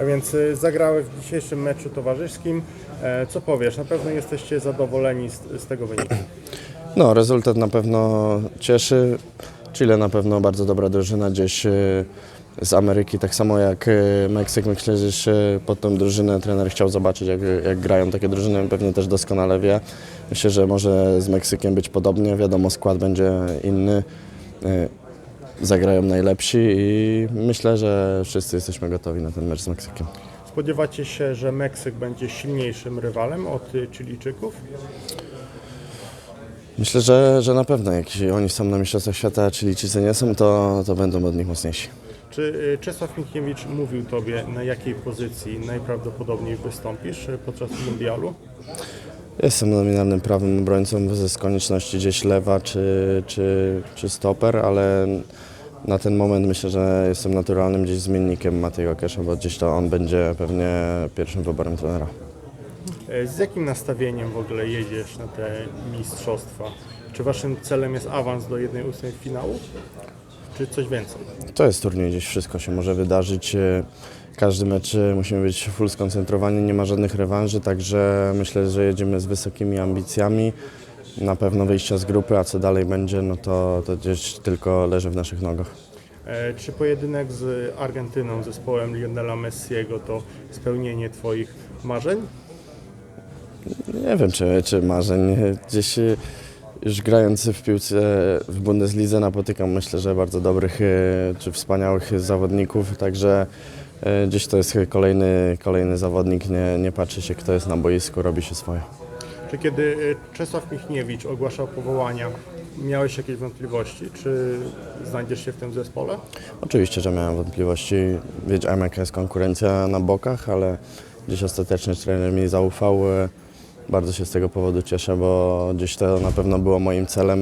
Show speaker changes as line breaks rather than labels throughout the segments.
A więc y, zagrałeś w dzisiejszym meczu towarzyskim. E, Co powiesz? Na pewno jesteście zadowoleni z, z tego wyniku.
No, rezultat na pewno cieszy. Chile na pewno bardzo dobra drużyna gdzieś e, z Ameryki, tak samo jak e, Meksyk. Myślę, że pod tą drużynę trener chciał zobaczyć, jak, jak grają takie drużyny. Pewnie też doskonale wie. Myślę, że może z Meksykiem być podobnie. Wiadomo, skład będzie inny. Zagrają najlepsi i myślę, że wszyscy jesteśmy gotowi na ten mecz z Meksykiem.
Spodziewacie się, że Meksyk będzie silniejszym rywalem od Chilijczyków?
Myślę, że, że na pewno, jak oni są na Mistrzostwach Świata, a Chilijczycy nie są, to, to będą od nich mocniejsi.
Czy y, Czesław Michniewicz mówił Tobie, na jakiej pozycji najprawdopodobniej wystąpisz podczas mundialu?
Jestem nominalnym prawym obrońcą z konieczności gdzieś lewa czy, czy, czy stoper, ale na ten moment myślę, że jestem naturalnym gdzieś zmiennikiem Matego Kesza, bo gdzieś to on będzie pewnie pierwszym wyborem trenera.
E, Z jakim nastawieniem w ogóle jedziesz na te mistrzostwa? Czy Waszym celem jest awans do jednej ósmej finału? Czy coś więcej?
To jest turniej, gdzieś wszystko się może wydarzyć. E, Każdy mecz e, musimy być full skoncentrowani, nie ma żadnych rewanży, także myślę, że jedziemy z wysokimi ambicjami. Na pewno wyjścia z grupy, a co dalej będzie, no to, to gdzieś tylko leży w naszych nogach.
E, Czy pojedynek z Argentyną, zespołem Lionela Messiego to spełnienie Twoich marzeń?
Nie wiem, czy, czy marzeń. Gdzieś e, już grając w piłce w Bundeslidze napotykam myślę, że bardzo dobrych e, czy wspaniałych zawodników, także e, gdzieś to jest kolejny, kolejny zawodnik, nie, nie patrzy się kto jest na boisku, robi się swoje.
Czy kiedy e, Czesław Michniewicz ogłaszał powołania, miałeś jakieś wątpliwości? Czy znajdziesz się w tym zespole?
Oczywiście, że miałem wątpliwości, wiedziałem jaka jest konkurencja na bokach, ale gdzieś ostatecznie trener mi zaufał. E, Bardzo się z tego powodu cieszę, bo gdzieś to na pewno było moim celem.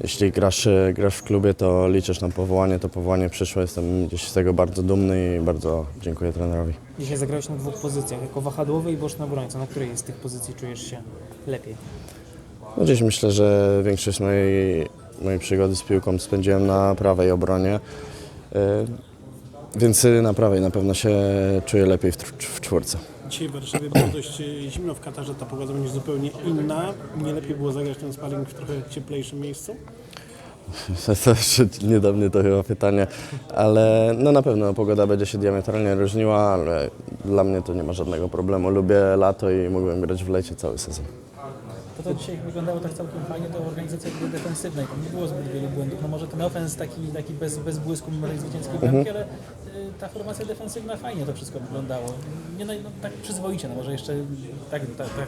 Jeśli grasz, e, grasz w klubie, to liczysz na powołanie, to powołanie przyszło. Jestem gdzieś z tego bardzo dumny i bardzo dziękuję trenerowi.
Dzisiaj zagrałeś na dwóch pozycjach, jako wahadłowy i boczny obrońca. Na której z tych pozycji czujesz się lepiej?
No gdzieś myślę, że większość mojej, mojej przygody z piłką spędziłem na prawej obronie. E, Więc e, na prawej na pewno się czuję lepiej w, w czwórce.
Dzisiaj w Warszawie było dość e, zimno w Katarze, ta pogoda będzie zupełnie inna. Nie lepiej było zagrać ten sparring w trochę cieplejszym miejscu?
Jeszcze nie do mnie to chyba pytanie, ale no na pewno pogoda będzie się diametralnie różniła, ale dla mnie to nie ma żadnego problemu. Lubię lato i mógłbym grać w lecie cały sezon.
To dzisiaj wyglądało tak całkiem fajnie, to organizacja gry defensywnej, tam nie było zbyt wielu błędów. No może ten ofens taki, taki bez, bez błysku numery zwycięskiej bramki, ale y, ta formacja defensywna fajnie to wszystko wyglądało. Nie, no, no, tak przyzwoicie, no może jeszcze tak, tak, tak.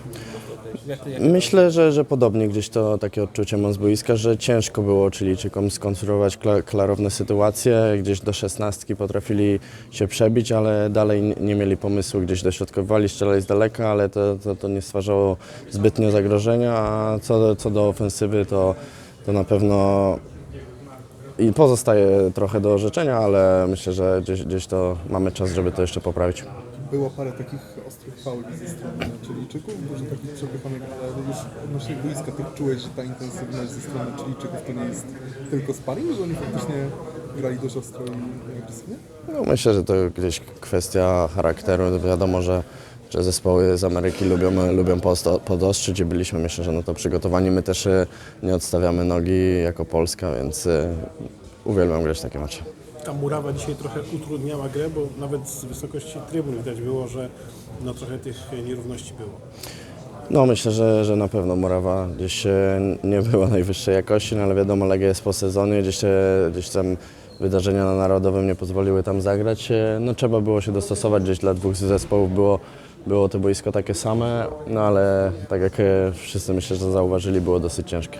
Jak ty, jak
Myślę, że, że podobnie gdzieś to takie odczucie mam z boiska, że ciężko było Chilijczykom skonstruować kla- klarowne sytuacje. Gdzieś do szesnastki potrafili się przebić, ale dalej nie- nie mieli pomysłu, gdzieś dośrodkowali, strzelali z daleka, ale to, to, to nie stwarzało zbytnio zagrożenia, a co, co do ofensywy to, to na pewno i pozostaje trochę do życzenia, ale myślę, że gdzieś, gdzieś to mamy czas, żeby to jeszcze poprawić.
Było parę takich ostrych fauli ze strony Chilijczyków, dużo takich przepychanych, ale już odnośnie boiska ty czułeś, że ta intensywność ze strony Chilijczyków to nie jest tylko sparring, że oni faktycznie grali dość ostro i agresywnie?
No, myślę, że to gdzieś kwestia charakteru. Wiadomo, że, że zespoły z Ameryki lubią, lubią podostrzyć i byliśmy, myślę, że no to przygotowani. My też e, nie odstawiamy nogi jako Polska, więc e, uwielbiam grać takie mecze.
Ta murawa dzisiaj trochę utrudniała grę, bo nawet z wysokości trybun widać było, że no trochę tych nierówności było.
No myślę, że, że na pewno Murawa gdzieś e, nie była najwyższej jakości, no ale wiadomo, Legia jest po sezonie, gdzieś, gdzieś tam wydarzenia na Narodowym nie pozwoliły tam zagrać. No trzeba było się dostosować, gdzieś dla dwóch zespołów było, było to boisko takie same, no ale tak jak e, wszyscy myślę, że zauważyli, było dosyć ciężkie.